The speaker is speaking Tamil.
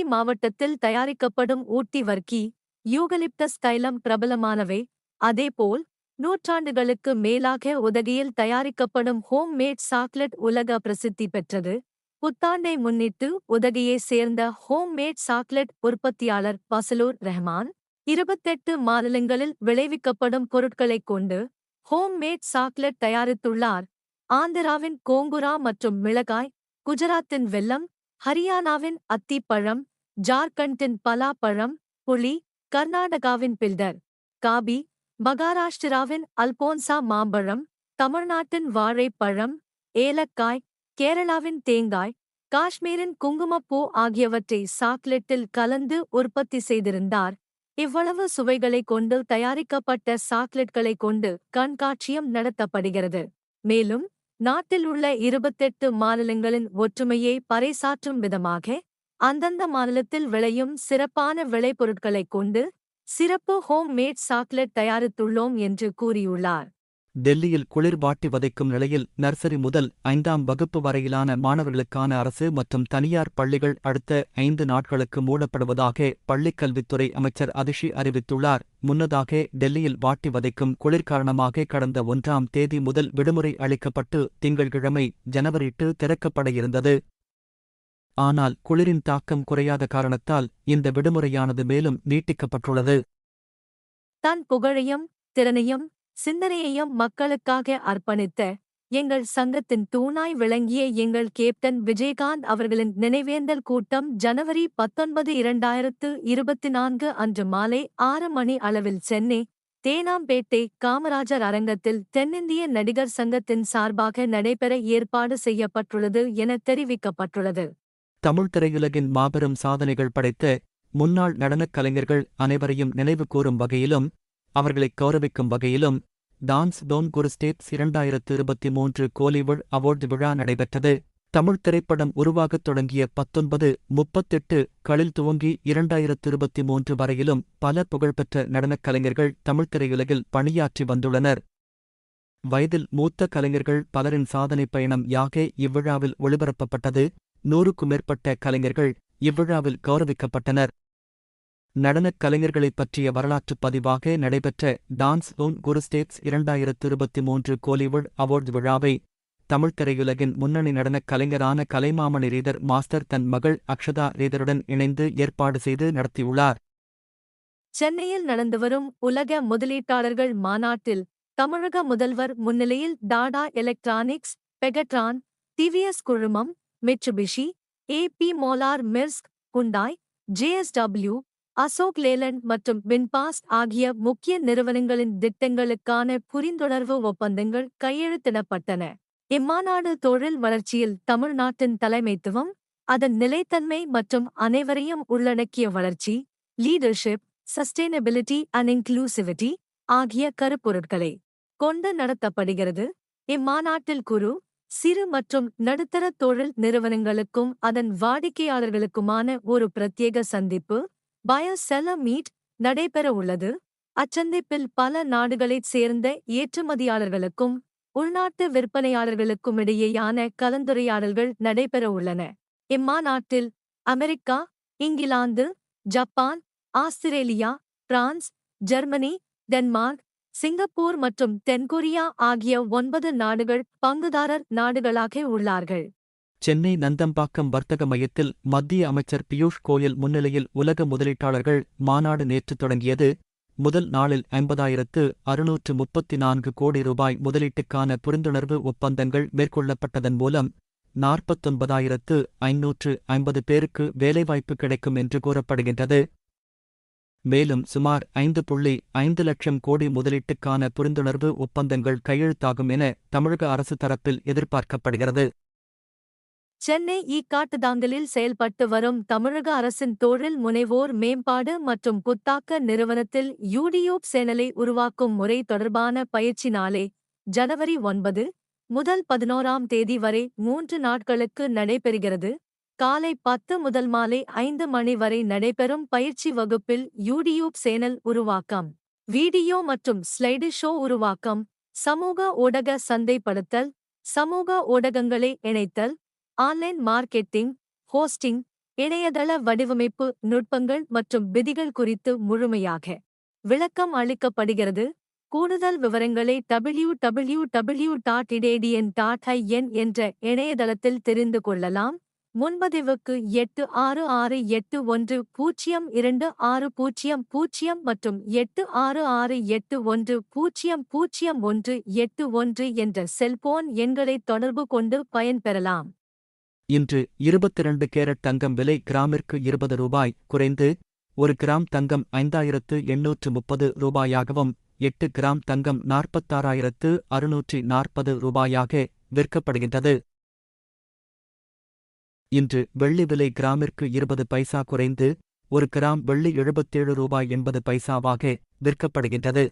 நீலகிரி மாவட்டத்தில் தயாரிக்கப்படும் ஊட்டி வர்க்கி யூகலிப்டஸ் தைலம் பிரபலமானவை. அதேபோல் நூற்றாண்டுகளுக்கு மேலாக உதகையில் தயாரிக்கப்படும் ஹோம் மேட் சாக்லேட் உலக பிரசித்தி பெற்றது. புத்தாண்டை முன்னிட்டு உதகையை சேர்ந்த ஹோம் மேட் சாக்லேட் உற்பத்தியாளர் பசலூர் ரஹ்மான் இருபத்தெட்டு மாநிலங்களில் விளைவிக்கப்படும் பொருட்களைக் கொண்டு ஹோம் மேட் சாக்லேட் தயாரித்துள்ளார். ஆந்திராவின் கோங்குரா மற்றும் மிளகாய் குஜராத்தின் வெல்லம் ஹரியானாவின் அத்திப்பழம் ஜார்க்கண்டின் பலாப்பழம் புளி கர்நாடகாவின் பில்டர் காபி மகாராஷ்டிராவின் அல்போன்சா மாம்பழம் தமிழ்நாட்டின் வாழைப்பழம் ஏலக்காய் கேரளாவின் தேங்காய் காஷ்மீரின் குங்குமப்பூ ஆகியவற்றை சாக்லேட்டில் கலந்து உற்பத்தி செய்திருந்தார். இவ்வளவு சுவைகளைக் கொண்டு தயாரிக்கப்பட்ட சாக்லேட்களை கொண்டு கண்காட்சியம் நடத்தப்படுகிறது. மேலும் நாட்டில் உள்ள இருபத்தெட்டு மாநிலங்களின் ஒற்றுமையை பறைசாற்றும் விதமாக அந்தந்த மாநிலத்தில் விளையும் சிறப்பான விளைபொருட்களைக் கொண்டு சிறப்பு ஹோம் மேட் சாக்லேட் தயாரித்துள்ளோம் என்று கூறியுள்ளார். டெல்லியில் குளிர் வாட்டி வதைக்கும் நிலையில் நர்சரி முதல் ஐந்தாம் வகுப்பு வரையிலான மாணவர்களுக்கான அரசு மற்றும் தனியார் பள்ளிகள் அடுத்த ஐந்து நாட்களுக்கு மூடப்படுவதாக பள்ளிக்கல்வித்துறை அமைச்சர் அதிஷி அறிவித்துள்ளார். முன்னதாக டெல்லியில் வாட்டி வதைக்கும் குளிர் காரணமாக கடந்த ஒன்றாம் தேதி முதல் விடுமுறை அளிக்கப்பட்டு திங்கள்கிழமை ஜனவரி எட்டு திறக்கப்பட இருந்தது. ஆனால் குளிரின் தாக்கம் குறையாத காரணத்தால் இந்த விடுமுறையானது மேலும் நீட்டிக்கப்பட்டுள்ளது. தன் புகழையும் திறனையும் சிந்தனையையும் மக்களுக்காக அர்ப்பணித்த எங்கள் சங்கத்தின் தூணாய் விளங்கிய எங்கள் கேப்டன் விஜயகாந்த் அவர்களின் நினைவேந்தல் கூட்டம் ஜனவரி பத்தொன்பது இரண்டாயிரத்து இருபத்தி நான்கு அன்று மாலை ஆறு மணி அளவில் சென்னை தேனாம்பேட்டை காமராஜர் அரங்கத்தில் தென்னிந்திய நடிகர் சங்கத்தின் சார்பாக நடைபெற ஏற்பாடு செய்யப்பட்டுள்ளது என தெரிவிக்கப்பட்டுள்ளது. தமிழ் திரையுலகின் மாபெரும் சாதனைகள் படைத்த முன்னாள் நடனக் கலைஞர்கள் அனைவரையும் நினைவு கூறும் வகையிலும் அவர்களைக் கௌரவிக்கும் வகையிலும் டான்ஸ் டோன் குரு ஸ்டேப்ஸ் இரண்டாயிரத்து இருபத்தி மூன்று கோலிவுட் அவார்டு விழா நடைபெற்றது. தமிழ் திரைப்படம் உருவாகத் தொடங்கிய பத்தொன்பது முப்பத்தெட்டு களில் துவங்கி இரண்டாயிரத்து இருபத்தி மூன்று வரையிலும் பல புகழ்பெற்ற நடனக் கலைஞர்கள் தமிழ் திரையுலகில் பணியாற்றி வந்துள்ளனர். வயதில் மூத்த கலைஞர்கள் பலரின் சாதனை பயணம் யாகே இவ்விழாவில் ஒளிபரப்பப்பட்டது. நூறுக்கும் மேற்பட்ட கலைஞர்கள் இவ்விழாவில் கௌரவிக்கப்பட்டனர். நடனக் கலைஞர்களைப் பற்றிய வரலாற்றுப் பதிவாக நடைபெற்ற டான்ஸ் ஓன் குருஸ்டேட்ஸ் இரண்டாயிரத்து இருபத்தி மூன்று கோலிவுட் அவார்டு விழாவை தமிழ் திரையுலகின் முன்னணி நடனக் கலைஞரான கலைமாமணி ரீதர் மாஸ்டர் தன் மகள் அக்ஷதா ரீதருடன் இணைந்து ஏற்பாடு செய்து நடத்தியுள்ளார். சென்னையில் நடந்து வரும் உலக முதலீட்டாளர்கள் மாநாட்டில் தமிழக முதல்வர் முன்னிலையில் டாடா எலக்ட்ரானிக்ஸ் பெகட்ரான் டிவிஎஸ் குழுமம் Mitsubishi AP Moller Maersk Hyundai JSW Ashok Leyland மற்றும் வின்பாஸ்ட் ஆகிய முக்கிய நிறுவனங்களின் திட்டங்களுக்கான புரிந்துணர்வு ஒப்பந்தங்கள் கையெழுத்திடப்பட்டன. இம்மாநாடு தொழில் வளர்ச்சியில் தமிழ்நாட்டின் தலைமைத்துவம் அதன் நிலைத்தன்மை மற்றும் அனைவரையும் உள்ளடக்கிய வளர்ச்சி லீடர்ஷிப் சஸ்டெயினபிலிட்டி அண்ட் இன்க்ளூசிவிட்டி ஆகிய கருப்பொருட்களை கொண்டு நடத்தப்படுகிறது. இம்மாநாட்டில் குரு சிறு மற்றும் நடுத்தர தொழில் நிறுவனங்களுக்கும் அதன் வாடிக்கையாளர்களுக்குமான ஒரு பிரத்யேக சந்திப்பு பயோசெல மீட் நடைபெற உள்ளது. அச்சந்திப்பில் பல நாடுகளைச் சேர்ந்த ஏற்றுமதியாளர்களுக்கும் உள்நாட்டு விற்பனையாளர்களுக்கும் இடையேயான கலந்துரையாடல்கள் நடைபெற உள்ளன. இம்மாநாட்டில் America England Japan Australia France Germany Denmark Singapore மற்றும் தென்கொரியா ஆகிய ஒன்பது நாடுகள் பங்குதாரர் நாடுகளாக உள்ளார்கள். சென்னை நந்தம்பாக்கம் வர்த்தக மையத்தில் மத்திய அமைச்சர் பியூஷ் கோயல் முன்னிலையில் உலக முதலீட்டாளர்கள் மாநாடு நேற்று தொடங்கியது. முதல் நாளில் ஐம்பதாயிரத்து அறுநூற்று முப்பத்தி நான்கு கோடி ரூபாய் முதலீட்டுக்கான புரிந்துணர்வு ஒப்பந்தங்கள் மேற்கொள்ளப்பட்டதன் மூலம் நாற்பத்தொன்பதாயிரத்து ஐநூற்று ஐம்பது பேருக்கு வேலைவாய்ப்பு கிடைக்கும் என்று கூறப்படுகின்றது. மேலும் சுமார் ஐந்து புள்ளி ஐந்து லட்சம் கோடி முதலீட்டுக்கான புரிந்துணர்வு ஒப்பந்தங்கள் கையெழுத்தாகும் என தமிழக அரசு தரப்பில் எதிர்பார்க்கப்படுகிறது. சென்னை ஈக்காட்டுதாங்கலில் செயல்பட்டு வரும் தமிழக அரசின் தொழில் முனைவோர் மேம்பாடு மற்றும் புத்தாக்க நிறுவனத்தில் யூடியூப் சேனலை உருவாக்கும் முறை தொடர்பான பயிற்சி நாளே ஜனவரி ஒன்பது முதல் பதினோராம் தேதி வரை மூன்று நாட்களுக்கு நடைபெறுகிறது. காலை பத்து முதல் மாலை ஐந்து மணி வரை நடைபெறும் பயிற்சி வகுப்பில் யூடியூப் சேனல் உருவாக்கம். வீடியோ மற்றும் ஸ்லைடு ஷோ உருவாக்கம். சமூக ஊடக சந்தைப்படுத்தல். சமூக ஊடகங்களை இணைத்தல். ஆன்லைன் மார்க்கெட்டிங் ஹோஸ்டிங் இணையதள வடிவமைப்பு நுட்பங்கள் மற்றும் விதிகள் குறித்து முழுமையாக விளக்கம் அளிக்கப்படுகிறது. கூடுதல் விவரங்களை W W W dot etedian dot IN என்ற இணையதளத்தில் தெரிந்து கொள்ளலாம். முன்பதிவுக்கு எட்டு ஆறு ஆறு எட்டு ஒன்று பூஜ்ஜியம் இரண்டு ஆறு பூஜ்ஜியம் பூஜ்ஜியம் மற்றும் எட்டு ஆறு ஆறு எட்டு ஒன்று பூஜ்ஜியம் பூஜ்ஜியம் ஒன்று எட்டு ஒன்று என்ற செல்போன் எண்களை தொடர்பு கொண்டு பயன்பெறலாம். இன்று இருபத்திரண்டு கேரட் தங்கம் விலை கிராமிற்கு இருபது ரூபாய் குறைந்து ஒரு கிராம் தங்கம் ஐந்தாயிரத்து எண்ணூற்று முப்பது ரூபாயாகவும் எட்டு கிராம் தங்கம் நாற்பத்தாறாயிரத்து அறுநூற்றி நாற்பது ரூபாயாக விற்கப்படுகின்றது. இன்று வெள்ளி விலை கிராமிற்கு இருபது பைசா குறைந்து ஒரு கிராம் வெள்ளி எழுபத்தேழு ரூபாய் எண்பது பைசாவாக விற்கப்படுகின்றது.